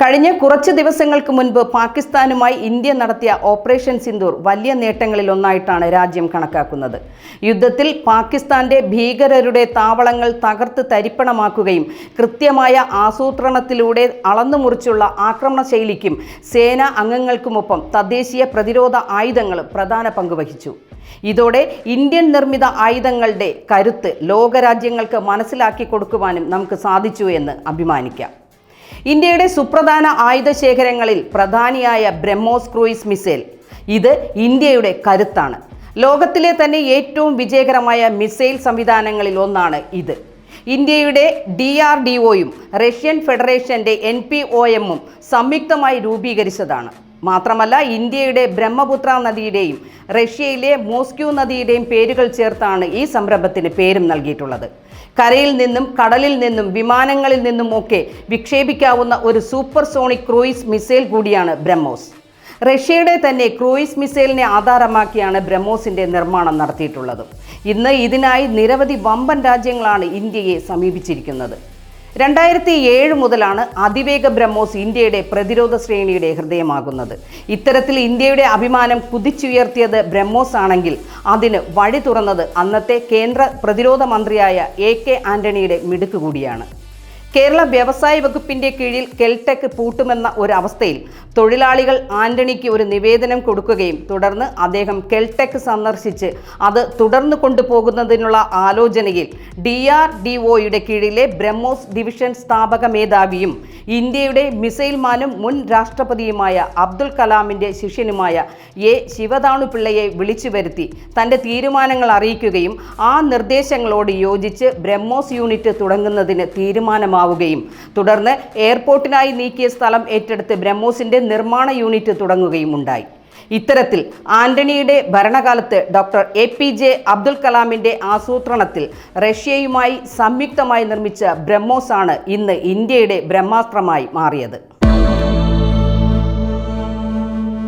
കഴിഞ്ഞ കുറച്ച് ദിവസങ്ങൾക്ക് മുൻപ് പാകിസ്ഥാനുമായി ഇന്ത്യ നടത്തിയ ഓപ്പറേഷൻ സിന്ദൂർ വലിയ നേട്ടങ്ങളിൽ ഒന്നായിട്ടാണ് രാജ്യം കണക്കാക്കുന്നത്. യുദ്ധത്തിൽ പാകിസ്ഥാന്റെ ഭീകരരുടെ താവളങ്ങൾ തകർത്ത് തരിപ്പണമാക്കുകയും കൃത്യമായ ആസൂത്രണത്തിലൂടെ അളന്നുമുറിച്ചുള്ള ആക്രമണ ശൈലിക്കും സേനാ അംഗങ്ങൾക്കുമൊപ്പം തദ്ദേശീയ പ്രതിരോധ ആയുധങ്ങൾ പ്രധാന പങ്കുവഹിച്ചു ഇതോടെ ഇന്ത്യൻ നിർമ്മിത ആയുധങ്ങളുടെ കരുത്ത് ലോകരാജ്യങ്ങൾക്ക് മനസ്സിലാക്കി കൊടുക്കുവാനും നമുക്ക് സാധിച്ചു എന്ന് അഭിമാനിക്കാം. ഇന്ത്യയുടെ സുപ്രധാന ആയുധ ശേഖരങ്ങളിൽ പ്രധാനിയായ ബ്രഹ്മോസ് ക്രൂയിസ് മിസൈൽ. ഇത് ഇന്ത്യയുടെ കരുത്താണ്. ലോകത്തിലെ തന്നെ ഏറ്റവും വിജയകരമായ മിസൈൽ സംവിധാനങ്ങളിൽ ഒന്നാണ് ഇത്. ഇന്ത്യയുടെ ഡി ആർ ഡി ഒയും റഷ്യൻ ഫെഡറേഷന്റെ എൻ പി ഒ എമ്മും സംയുക്തമായി രൂപീകരിച്ചതാണ്. മാത്രമല്ല ഇന്ത്യയുടെ ബ്രഹ്മപുത്ര നദിയുടെയും റഷ്യയിലെ മോസ്ക്യൂ നദിയുടെയും പേരുകൾ ചേർത്താണ് ഈ സംരംഭത്തിന് പേരും നൽകിയിട്ടുള്ളത്. കരയിൽ നിന്നും കടലിൽ നിന്നും വിമാനങ്ങളിൽ നിന്നും ഒക്കെ വിക്ഷേപിക്കാവുന്ന ഒരു സൂപ്പർ സോണിക് ക്രൂയിസ് മിസൈൽ കൂടിയാണ് ബ്രഹ്മോസ്. റഷ്യയുടെ തന്നെ ക്രൂയിസ് മിസൈലിനെ ആധാരമാക്കിയാണ് ബ്രഹ്മോസിന്റെ നിർമ്മാണം നടത്തിയിട്ടുള്ളത്. ഇന്ന് ഇതിനായി നിരവധി വമ്പൻ രാജ്യങ്ങളാണ് ഇന്ത്യയെ സമീപിച്ചിരിക്കുന്നത്. രണ്ടായിരത്തി ഏഴ് മുതലാണ് അതിവേഗ ബ്രഹ്മോസ് ഇന്ത്യയുടെ പ്രതിരോധ ശ്രേണിയുടെ ഹൃദയമാകുന്നത്. ഇത്തരത്തിൽ ഇന്ത്യയുടെ അഭിമാനം കുതിച്ചുയർത്തിയത് ബ്രഹ്മോസ് ആണെങ്കിൽ അതിന് വഴി തുറന്നത് അന്നത്തെ കേന്ദ്ര പ്രതിരോധ മന്ത്രിയായ എ കെ ആന്റണിയുടെ മിടുക്ക് കൂടിയാണ്. കേരള വ്യവസായ വകുപ്പിന്റെ കീഴിൽ കെൽടെക് പൂട്ടുമെന്ന ഒരു അവസ്ഥയിൽ തൊഴിലാളികൾ ആന്റണിക്ക് ഒരു നിവേദനം കൊടുക്കുകയും തുടർന്ന് അദ്ദേഹം കെൽടെക് സന്ദർശിച്ച് അത് തുടർന്ന് കൊണ്ടുപോകുന്നതിനുള്ള ആലോചനയിൽ ഡി ആർ ഡി ഒയുടെ കീഴിലെ ബ്രഹ്മോസ് ഡിവിഷൻ സ്ഥാപക മേധാവിയും ഇന്ത്യയുടെ മിസൈൽ മാനും മുൻ രാഷ്ട്രപതിയുമായ അബ്ദുൾ കലാമിന്റെ ശിഷ്യനുമായ എ ശിവതാണുപിള്ളയെ വിളിച്ചു വരുത്തി തന്റെ തീരുമാനങ്ങൾ അറിയിക്കുകയും ആ നിർദ്ദേശങ്ങളോട് യോജിച്ച് ബ്രഹ്മോസ് യൂണിറ്റ് തുടങ്ങുന്നതിന് തീരുമാനമാവുകയും തുടർന്ന് എയർപോർട്ടിനായി നീക്കിയ സ്ഥലം ഏറ്റെടുത്ത് ബ്രഹ്മോസിന്റെ നിർമ്മാണ യൂണിറ്റ് തുടങ്ങുകയും ഉണ്ടായി. ഇത്തരത്തിൽ ആന്റണിയുടെ ഭരണകാലത്ത് doctor A P J Abdul കലാമിന്റെ ആസൂത്രണത്തിൽ റഷ്യയുമായി സംയുക്തമായി നിർമ്മിച്ച ബ്രഹ്മോസ് ആണ് ഇന്ന് ഇന്ത്യയുടെ ബ്രഹ്മാസ്ത്രമായി മാറിയത്.